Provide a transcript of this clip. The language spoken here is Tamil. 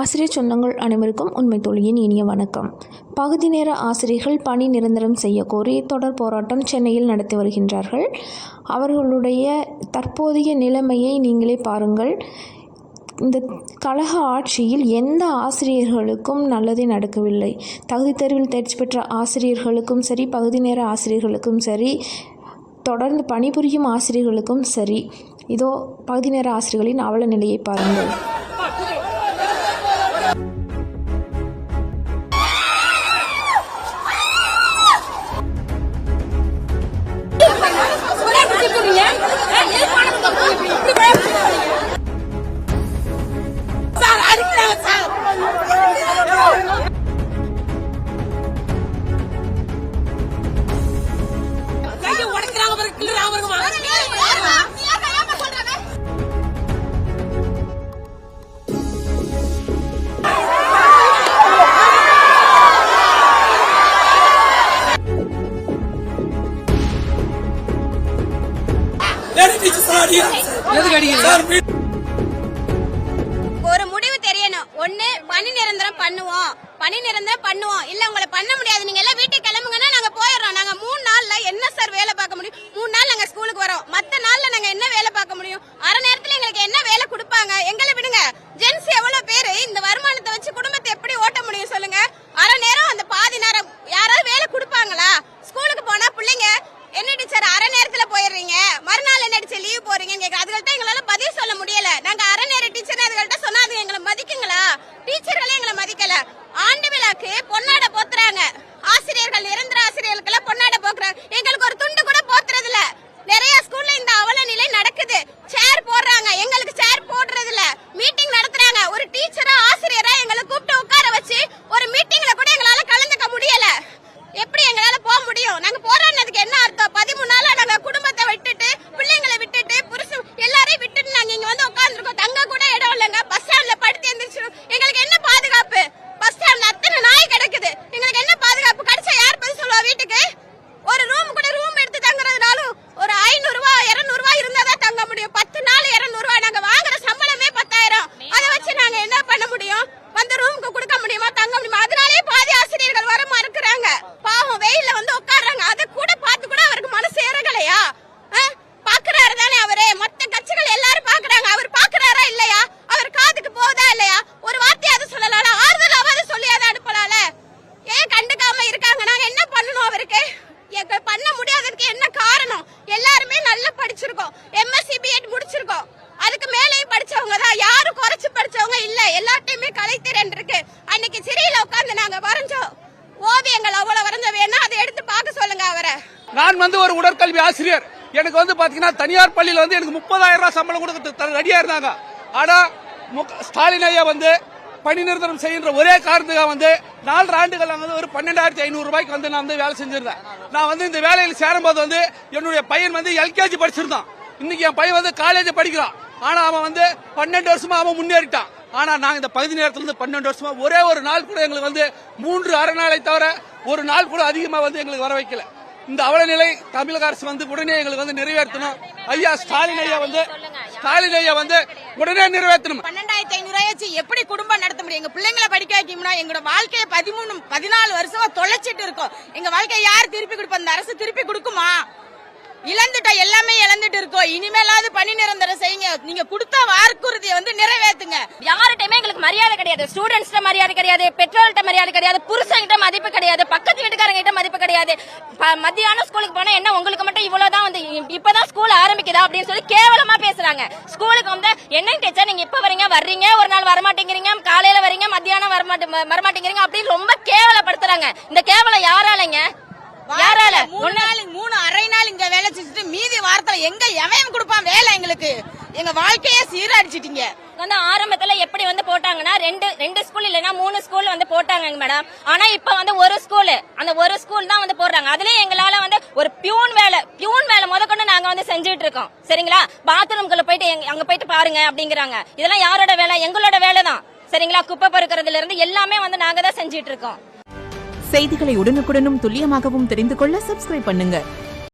ஆசிரியர் சொந்தங்கள் அனைவருக்கும் உண்மை தொழிலின் இனிய வணக்கம். பகுதி நேர ஆசிரியர்கள் பணி நிரந்தரம் செய்ய கோரி தொடர் போராட்டம் சென்னையில் நடத்தி வருகின்றார்கள். அவர்களுடைய தற்போதைய நிலைமையை நீங்களே பாருங்கள். இந்த கழக ஆட்சியில் எந்த ஆசிரியர்களுக்கும் நல்லதே நடக்கவில்லை. தகுதி தேர்வில் தேர்ச்சி பெற்ற ஆசிரியர்களுக்கும் சரி பகுதி நேர ஆசிரியர்களுக்கும் சரி தொடர்ந்து பணிபுரியும் ஆசிரியர்களுக்கும் சரி. இதோ பகுதி நேர ஆசிரியர்களின் அவல நிலையை பாருங்கள். ஒரு முடிவு தெரியணும். ஒண்ணு பணி நிரந்தரம் பண்ணுவோம். பணி நிரந்தரம் பண்ணுவோம். இல்ல உங்களை பண்ண முடியாது. நீங்க எல்லாம் வீட்டுக்கு கிளம்புங்கன்னா நாங்க போயிடுறோம். நாங்க மூணு நாள்ல என்ன சார் வேலை பார்க்க முடியும்? மூணு நாள் நாங்க ஸ்கூலுக்கு வரோம். மத்த நாள்ல நாங்க என்ன வேலை பார்க்க முடியும்? அரை நேரத்துல எங்களுக்கு என்ன வேலை கொடுப்பாங்க? எங்களை விடுங்க ஜென்ஸ் எவ்வளவு பேரு இந்த வருமானத்தை வச்சு குடும்பத்தை எப்படி ஓட்ட முடியும் சொல்லுங்க அரை நேரம் அந்த பாதி நேரம் யாராவது வேலை கொடுப்பாங்களா ஸ்கூலுக்கு போனா பிள்ளைங்க என்ன டீச்சர் அரை நேரத்துல போயிடுறீங்க மறுநாள் என்ன டீச்சர் லீவ் போறீங்கன்னு எங்களால் பதில் சொல்ல முடியல நாங்க அரை நேர டீச்சர் அதுகள்ட்ட சொன்னா அது எங்களை மதிக்குங்களா டீச்சர்களே எங்களை மதிக்கல ஆண்டு விழாக்கு பொன்னாட போத்துறாங்க ஆசிரியர்கள் நிரந்தர ஆசிரியர்களுக்கெல்லாம் பொன்னாட போக்குறாங்க எங்களுக்கு ஒரு துண்டு கூட போத்துறது இல்ல நிறைய ஸ்கூல்ல இந்த அவல நிலை நடக்குது சேர் போடுறாங்க எங்களுக்கு சேர் போடுறது இல்ல மீட்டிங் நடத்துறாங்க ஒரு டீச்சரா ஆசிரியரா எங்களை கூப்பிட்டு உட்கார வச்சு ஒரு மீட்டிங்ல கூட எங்களால கலந்துக்க முடியல எப்படி எங்களால போக முடியும் நாங்க போராடினதுக்கு என்ன அர்த்தம் பதிமூணு நாளா நாங்க குடும்பத்தை விட்டுட்டு பிள்ளைங்களை விட்டுட்டு புருஷன் எல்லாரையும் விட்டுட்டு நாங்க இங்க வந்து உட்கார்ந்துருக்கோம் தங்க கூட இடம் இல்லைங்க பஸ் ஸ்டாண்ட்ல படுத்து எந்திரிச்சிடும் எங்களுக்கு என்ன பாதுகாப்பு பஸ் ஸ்டாண்ட்ல அத்தனை நாய் கிடக்குது எங்களுக்கு என்ன பாதுகாப்பு கிடைச்சா யார் பதில் சொல்லுவா வீட்டுக்கு ஒரு ரூம் கூட ரூம் எடுத்து தங்குறதுனாலும் ஒரு ஐநூறு ரூபாய் இருநூறு ரூபாய் இருந்தாதான் தங்க முடியும் பத்து நாள் இருநூறு ரூபாய் நாங்க வாங்குற சம்பளமே பத்தாயிரம் அதை வச்சு நாங்க என்ன பண்ண முடியும் வந்து ரூமுக்கு கொடுக்க முடியுமா தங்க முடியுமா அதனாலே பாதி ஆசிரியர்கள் வர மறுக்கிறாங்க பாவம் வெயில்ல வந்து உட்கார்றாங்க அதை கூட பார்த்து கூட அவருக்கு மனசு இறங்கலையா பாக்குறாரு தானே அவரு மொத்த கட்சிகள் எல்லாரும் பாக்குறாங்க அவர் பாக்குறாரா இல்லையா அவர் காதுக்கு போகுதா இல்லையா ஒரு வார்த்தையாவது சொல்லலாம்ல ஆறுதலாவது சொல்லியாவது அனுப்பலாம்ல ஏன் கண்டுக்காம இருக்காங்க நாங்க என்ன பண்ணணும் அவருக்கு எங்க பண்ண முடியாததுக்கு என்ன காரணம் எல்லாருமே நல்லா படிச்சிருக்கோம். எம்எஸ்சி பிஎட் முடிச்சிருக்கோம். அதுக்கு மேலேயும் படிச்சவங்க தான். யாரும் குறைச்சு படிச்சவங்க இல்ல. எல்லாத்தையுமே கலைத்திறன் இருக்கு. அன்னைக்கு சிறையில உட்கார்ந்து நாங்க வரைஞ்சோம். ஓவியங்கள் அவ்வளவு வரைஞ்ச வேணா அதை எடுத்து பார்க்க சொல்லுங்க அவரை. நான் வந்து ஒரு உடற்கல்வி ஆசிரியர். எனக்கு வந்து பாத்தீங்கன்னா தனியார் பள்ளியில வந்து எனக்கு முப்பதாயிரம் ரூபாய் சம்பளம் கொடுக்க ரெடியா இருந்தாங்க. ஆனா ஸ்டாலின் ஐயா வந்து பணி நிரந்தரம் செய்கின்ற ஒரே காரணத்துக்காக வந்து நாலு ஆண்டுகள் வந்து ஒரு பன்னெண்டாயிரத்தி ஐநூறு ரூபாய்க்கு வந்து நான் வந்து வேலை செஞ்சிருந்தேன். நான் வந்து இந்த வேலையில் சேரும்போது வந்து என்னுடைய பையன் வந்து எல்கேஜி படிச்சிருந்தான். இன்னைக்கு என் பையன் வந்து காலேஜ் படிக்கிறான். ஆனா அவன் வந்து பன்னெண்டு வருஷமா அவன் முன்னேறிட்டான். ஆனா நாங்க இந்த பகுதி நேரத்துல இருந்து பன்னெண்டு வருஷமா ஒரே ஒரு நாள் கூட எங்களுக்கு வந்து மூன்று அரை நாளை தவிர ஒரு நாள் கூட அதிகமா வந்து எங்களுக்கு வர வைக்கல. இந்த அவல நிலை தமிழக அரசு வந்து உடனே எங்களுக்கு வந்து நிறைவேற்றணும். ஐயா ஸ்டாலின் ஐயா வந்து ஸ்டாலின் ஐயா வந்து உடனே நிறைவேற்றணும். வச்சு எப்படி குடும்பம் நடத்த முடியும்? எங்க பிள்ளைங்களை படிக்க வைக்கணும்னா எங்களோட வாழ்க்கையை பதிமூணு பதினாலு வருஷமா தொலைச்சிட்டு இருக்கோம். எங்க வாழ்க்கையை யார் திருப்பி கொடுப்போம் இந்த அரசு திருப்பி கொடுக்குமா? இழந்துட்டோம் எல்லாமே இழந்துட்டு இருக்கோம். இனிமேலாவது பணி நிரந்தரம் செய்யுங்க. நீங்க கொடுத்த வாக்குறுதியை வந்து நிறைவேத்துங்க. யார்கிட்டயுமே எங்களுக்கு மரியாதை கிடையாது. ஸ்டூடெண்ட்ஸ்ட மரியாதை கிடையாது பெற்றோர்கிட்ட மரியாதை கிடையாது புருஷன்கிட்ட மதிப்பு கிடையாது பக்கத்து வீட்டுக்காரங்க கிட்ட மதிப்பு கிடையாது. மத்தியான மத்தியானம் ஸ்கூலுக்கு போனா என்ன உங்களுக்கு மட்டும் இவ்வளவுதான் இப்பதான் ஸ்கூல் ஆரம்பிக்குதா அப்படின்னு சொல்லி கேவலமா பேசுறாங்க. ஸ்கூலுக்கு வந்து என்ன டீச்சர் நீங்க இப்ப வரீங்க? வர்றீங்க? ஒரு நாள் வரமாட்டேங்கிறீங்க? காலையில வரீங்க? மத்தியானம் வரமாட்டே வரமாட்டேங்கிறீங்க? அப்படின்னு ரொம்ப கேவலப்படுத்துறாங்க. இந்த கேவலம் யாராலங்க? யாரால? மூணு நாள் மூணு அரை நாள் இங்க வேலை செஞ்சுட்டு மீதி வாரத்துல எங்க எவன் கொடுப்பான் வேலை எங்களுக்கு? எங்க வாழ்க்கையே சீரடிச்சிட்டீங்க. வந்து ஆரம்பத்துல எப்படி வந்து போட்டாங்கன்னா ரெண்டு ரெண்டு ஸ்கூல் இல்லைன்னா மூணு ஸ்கூல் வந்து போட்டாங்க மேடம் ஆனா இப்ப வந்து ஒரு ஸ்கூல் அந்த ஒரு ஸ்கூல் தான் வந்து போடுறாங்க. அதுலயும் எங்களால வந்து ஒரு பியூன் வேலை பியூன் வேலை முதற்கொண்டு நாங்க வந்து செஞ்சுட்டு இருக்கோம். சரிங்களா? பாத்ரூம்குள்ள போயிட்டு அங்க போயிட்டு பாருங்க அப்படிங்கிறாங்க. இதெல்லாம் யாரோட வேலை? எங்களோட வேலை தான். சரிங்களா? குப்பை பொறுக்கிறதுல இருந்து எல்லாமே வந்து நாங்க தான் செஞ்சுட்டு இருக்கோம். செய்திகளை உடனுக்குடனும் துல்லியமாகவும் தெரிந்து கொள்ள சப்ஸ்கிரைப் பண்ணுங்க.